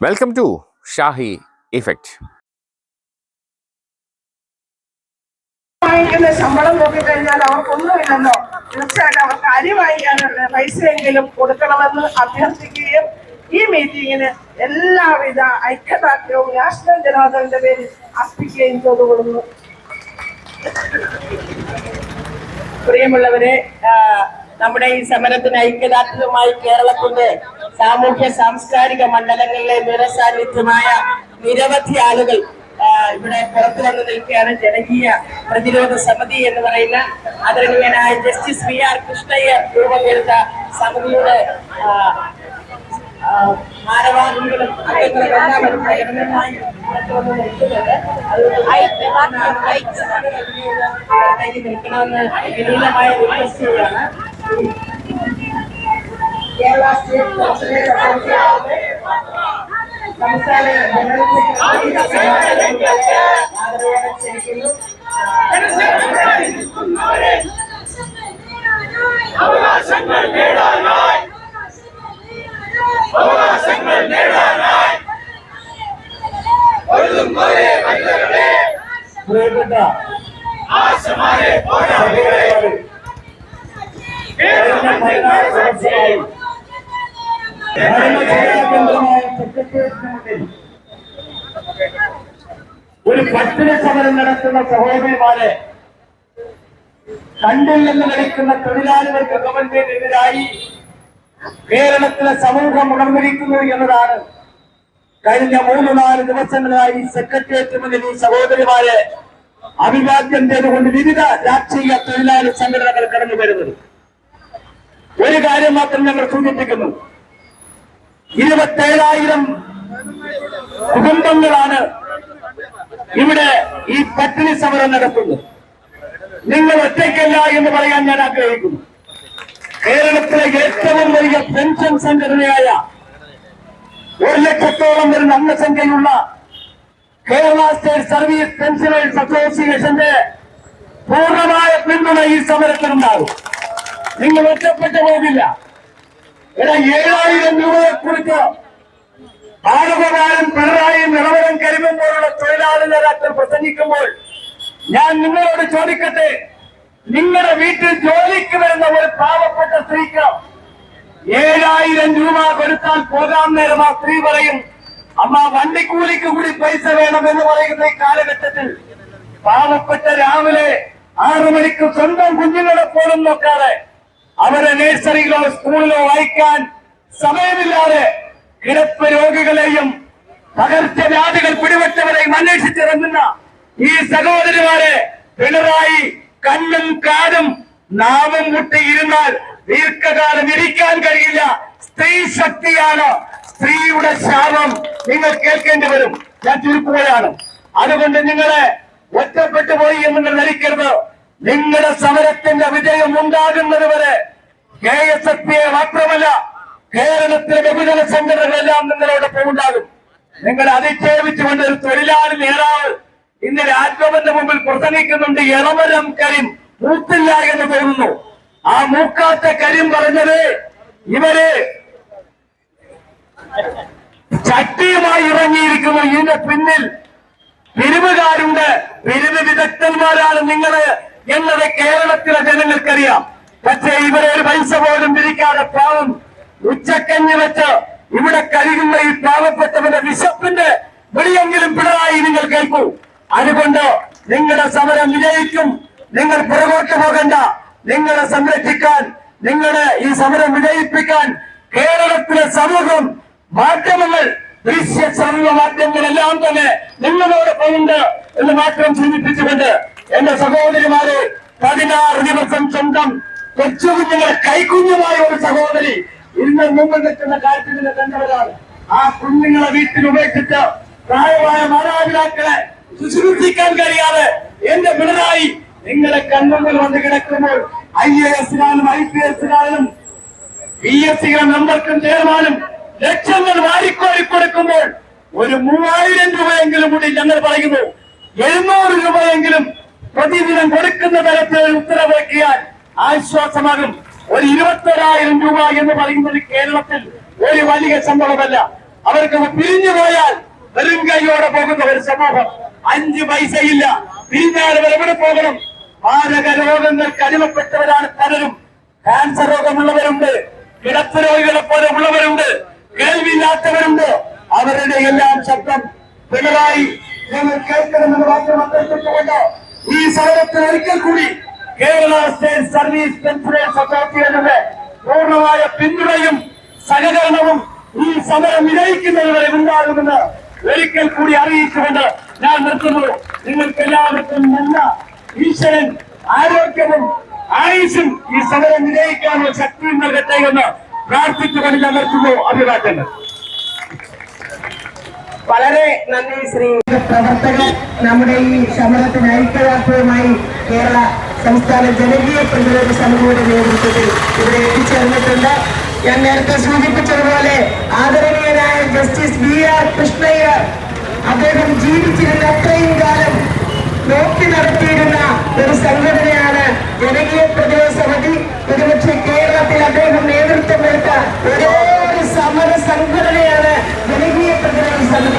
Welcome to Shahi effect വാങ്ങിക്കുന്ന ശമ്പളം നോക്കിക്കഴിഞ്ഞാൽ അവർക്കൊന്നുമില്ലല്ലോ തീർച്ചയായിട്ടും അവർക്ക് അരി വാങ്ങിക്കാനുള്ള പൈസയെങ്കിലും കൊടുക്കണമെന്ന് അഭ്യർത്ഥിക്കുകയും ഈ മീറ്റിങ്ങിന് എല്ലാവിധ ഐക്യദാർഢ്യവും നാഷണൽ ജനതാദളിന്റെ പേരിൽ അർപ്പിക്കുകയും ചെയ്തുകൊള്ളുന്നു പ്രിയമുള്ളവരെ നമ്മുടെ ഈ സമരത്തിന് ഐക്യദാർഢ്യവുമായി കേരളത്തിന്റെ സാമൂഹ്യ സാംസ്കാരിക മണ്ഡലങ്ങളിലെ നിറസാന്നിധ്യമായ നിരവധി ആളുകൾ ഇവിടെ പുറത്തു വന്ന് നിൽക്കുകയാണ്. ജനകീയ പ്രതിരോധ സമിതി എന്ന് പറയുന്ന ആദരണീയനായ ജസ്റ്റിസ് വി ആർ കൃഷ്ണയ്യർ രൂപം കൊടുത്ത സമിതിയുടെ ഭാരവാഹികളും അംഗങ്ങളും പ്രകടനമായി പുറത്തു വന്ന് നിൽക്കുന്നുണ്ട്. അതുകൊണ്ട് നിൽക്കണമെന്ന് വിനീതമായി റിക്വസ്റ്റ് ചെയ്യുകയാണ് കേരള സ്റ്റേറ്റ് കോൺസുലേറ്റ് അസോസിയേഷന്റെ സംസ്ഥാന ജനറൽ സെക്രട്ടറി ആദരവോടെ ക്ഷണിക്കുന്നു അവകാശങ്ങൾ നേടാനായി അവകാശങ്ങൾ നേടാനായി ഒരുതുമ്പോഴേ വല്ലവരെ പ്രിയപ്പെട്ട ആശമാരെ പോരാളികളെ കഴിഞ്ഞ പതിനാറ് വർഷമായി ഭരണഘടനാകേന്ദ്രമായ സെക്രട്ടേറിയറ്റിന് മുന്നിൽ ഒരു പട്ടിണി സമരം നടത്തുന്ന സഹോദരിമാരെ കണ്ടില്ലെന്ന് നടിക്കുന്ന തൊഴിലാളികൾക്ക് ഗവൺമെന്റിനെതിരായി കേരളത്തിലെ സമൂഹം ഉണർന്നിരിക്കുന്നു എന്നതാണ്. കഴിഞ്ഞ മൂന്ന് നാല് ദിവസങ്ങളായി സെക്രട്ടേറിയറ്റ് മുന്നിൽ ഈ സഹോദരിമാരെ അഭിവാദ്യം ചെയ്തുകൊണ്ട് വിവിധ രാഷ്ട്രീയ തൊഴിലാളി സംഘടനകൾ കടന്നു വരുന്നത് ഒരു കാര്യം മാത്രം ഞങ്ങൾ സൂചിപ്പിക്കുന്നു. ഇരുപത്തേഴായിരം കുടുംബങ്ങളാണ് ഇവിടെ ഈ പട്ടിണി സമരം നടത്തുന്നത്. നിങ്ങൾ ഒറ്റയ്ക്കല്ല എന്ന് പറയാൻ ഞാൻ ആഗ്രഹിക്കുന്നു. കേരളത്തിലെ ഏറ്റവും വലിയ പെൻഷൻ സംഘടനയായ ഒരു ലക്ഷത്തോളം വരുന്ന അംഗസംഖ്യയുള്ള കേരള സ്റ്റേറ്റ് സർവീസ് പെൻഷനേഴ്സ് അസോസിയേഷന്റെ പൂർണമായ പിന്തുണ ഈ സമരത്തിനുണ്ടാകും. നിങ്ങൾ ഒറ്റപ്പെട്ടു പോകില്ല എടാ ഏഴായിരം രൂപയെ കുറിച്ച് ബാലഗോപാലൻ പിണറായിയും ഇളവരം കരുതുമ്പോഴുള്ള തൊഴിലാളി നേതാക്കൾ പ്രസംഗിക്കുമ്പോൾ ഞാൻ നിങ്ങളോട് ചോദിക്കട്ടെ നിങ്ങളുടെ വീട്ടിൽ ജോലിക്ക് വരുന്ന ഒരു പാവപ്പെട്ട സ്ത്രീക്ക് ഏഴായിരം രൂപ കൊടുത്താൽ പോകാൻ നേരം ആ സ്ത്രീ പറയും അമ്മ വണ്ടിക്കൂലിക്ക് കൂടി പൈസ വേണം എന്ന് പറയുന്ന ഈ കാലഘട്ടത്തിൽ പാവപ്പെട്ട രാവിലെ ആറു മണിക്ക് സ്വന്തം കുഞ്ഞുങ്ങളെ പോലും നോക്കാതെ അവരെ നഴ്സറിയിലോ സ്കൂളിലോ വായിക്കാൻ സമയമില്ലാതെ കിടപ്പ് രോഗികളെയും പകർച്ചവ്യാധികൾ പിടിപെട്ടവരെയും അന്വേഷിച്ചിറങ്ങുന്ന ഈ സഹോദരിമാരെ പിണറായി കണ്ണും കാതും നാവും മുട്ടിയിരുന്നാൽ ദീർഘകാലം ഇരിക്കാൻ കഴിയില്ല. സ്ത്രീ ശക്തിയാണ്. സ്ത്രീയുടെ ശാപം നിങ്ങൾ കേൾക്കേണ്ടി വരും. ഞാൻ ചുരുക്കുകയാണ്. അതുകൊണ്ട് നിങ്ങളെ ഒറ്റപ്പെട്ടു പോയി എന്ന് ധരിക്കരുത്. നിങ്ങളുടെ സമരത്തിന്റെ വിജയം ഉണ്ടാകുന്നത് വരെ കെ എസ് എഫ് പിയെ മാത്രമല്ല കേരളത്തിലെ വിഭജന സംഘടനകളെല്ലാം നിങ്ങളോടൊപ്പം ഉണ്ടാകും നിങ്ങൾ അതിക്ഷേപിച്ചുകൊണ്ട് ഒരു തൊഴിലാളി നേതാവ് ഇന്ന് രാജ്ഭവന്റെ മുമ്പിൽ പ്രസംഗിക്കുന്നുണ്ട് ഇളമരം കരിം മൂത്തില്ല എന്ന് തോന്നുന്നു. ആ മൂക്കാത്ത കരിം പറഞ്ഞത് ഇവർ ശക്തിയുമായി ഇറങ്ങിയിരിക്കുന്നു. ഇതിന്റെ പിന്നിൽ പിരിവുകാരുണ്ട്. പിരിവ് വിദഗ്ധന്മാരാണ് നിങ്ങൾ. എന്നത് കേരളത്തിലെ ജനങ്ങൾക്കറിയാം. പക്ഷേ ഇവരെ ഒരു പൈസ പോലും പിരിക്കാതെ പാവം ഉച്ചക്കഞ്ഞി വെച്ച് ഇവിടെ കഴിയുന്ന ഈ പാവപ്പെട്ടവന്റെ വിശപ്പിന്റെ വിളിയെങ്കിലും പിണറായി നിങ്ങൾ കേൾക്കൂ. അതുകൊണ്ട് നിങ്ങളുടെ സമരം വിജയിക്കും. നിങ്ങൾ പുറകോട്ട് പോകണ്ട. നിങ്ങളെ സംരക്ഷിക്കാൻ നിങ്ങളെ ഈ സമരം വിജയിപ്പിക്കാൻ കേരളത്തിലെ സമൂഹം മാധ്യമങ്ങൾ ദൃശ്യ സമൂഹ മാധ്യമങ്ങളെല്ലാം തന്നെ നിങ്ങളോടൊപ്പമുണ്ട് എന്ന് മാത്രം സൂചിപ്പിച്ചുകൊണ്ട് എന്റെ സഹോദരിമാരെ പതിനാറ് ദിവസം സ്വന്തം കൊച്ചുകുഞ്ഞുങ്ങൾ കൈക്കുഞ്ഞുമായ ഒരു സഹോദരി ഇന്ന് മുമ്പ് നിൽക്കുന്ന കാര്യത്തിൽ തന്നവരാണ് ആ കുഞ്ഞുങ്ങളെ വീട്ടിൽ ഉപേക്ഷിച്ച് പ്രായമായ മാതാപിതാക്കളെ ശുശ്രൂഷിക്കാൻ കഴിയാതെ എന്റെ പിണറായി നിങ്ങളെ കണ്ണുകൾ വന്ന് കിടക്കുമ്പോൾ ഐ എ എസിനാലും ഐ പി എസിനാലും പി എസ് സിയുടെ നമ്പർക്കും ചെയർമാനും ലക്ഷങ്ങൾ വാരിക്കോരി കൊടുക്കുമ്പോൾ ഒരു മൂവായിരം രൂപയെങ്കിലും കൂടി ഞങ്ങൾ പറയുന്നു. എഴുന്നൂറ് രൂപയെങ്കിലും പ്രതിദിനം കൊടുക്കുന്ന തരത്തിൽ ഉത്തരവിറക്കിയാൽ ആശ്വാസമാകും. ഒരു ഇരുപത്തൊരായിരം രൂപ എന്ന് പറയുന്നത് കേരളത്തിൽ ഒരു വലിയ ശമ്പളമല്ല. അവർക്ക് പിരിഞ്ഞു പോയാൽ വെറും കൈയോടെ പോകുന്ന ഒരു സമൂഹം. അഞ്ച് പൈസയില്ല. പിരിഞ്ഞാൽ എവിടെ പോകണം? മാരക രോഗങ്ങൾക്ക് അടിമപ്പെട്ടവരാണ് പലരും. ക്യാൻസർ രോഗമുള്ളവരുണ്ട്. കിടപ്പ് രോഗികളെ പോലെ ഉള്ളവരുണ്ട്. കേൾവിയില്ലാത്തവരുണ്ട്. അവരുടെ എല്ലാം ശബ്ദം പിണറായി. ഞങ്ങൾ കേൾക്കണമെന്ന് മാത്രം അഭ്യർത്ഥിച്ചുകൊണ്ട് ഈ സമരത്തിൽ ഒരിക്കൽ കൂടി കേരള സ്റ്റേറ്റ് സർവീസ് പെൻഷനേഴ്സ് അസോസിയേഷന്റെ പൂർണമായ പിന്തുണയും സഹകരണവും ഈ സമരം വിജയിക്കുന്നതുവരെ ഉണ്ടാകുമെന്ന് ഒരിക്കൽ കൂടി അറിയിച്ചുകൊണ്ട് ഞാൻ നിർത്തുന്നു. നിങ്ങൾക്ക് എല്ലാവർക്കും നല്ല ഈശ്വരൻ ആരോഗ്യവും ആയുസും ഈ സമരം വിജയിക്കാനുള്ള ശക്തിയും നൽകട്ടെ എന്ന് പ്രാർത്ഥിച്ചുകൊണ്ട് ഞാൻ നിർത്തുന്നു. അഭിവാദ്യങ്ങൾ. വളരെ നന്ദി ശ്രീ പ്രവർത്തകർ നമ്മുടെ ഈ സമരത്തിന് ഐക്യദാർഢ്യവുമായി കേരള സംസ്ഥാന ജനകീയ പ്രതിരോധ സമിതിയുടെ നേതൃത്വത്തിൽ ഇവിടെ എത്തിച്ചേർന്നിട്ടുണ്ട്. ഞാൻ നേരത്തെ സൂചിപ്പിച്ചതുപോലെ ആദരണീയനായ ജസ്റ്റിസ് ബി ആർ കൃഷ്ണയ്യർ. അദ്ദേഹം ജീവിച്ചിരുന്ന അത്രയും കാലം നോക്കി നടത്തിയിരുന്ന ഒരു സംഘടനയാണ് ജനകീയ പ്രതിരോധ സമിതി. ഒരുപക്ഷെ കേരളത്തിൽ അദ്ദേഹം നേതൃത്വം എടുത്ത ഒരേ ഒരു സമര സംഘടനയാണ് ജനകീയ പ്രതിരോധ സമിതി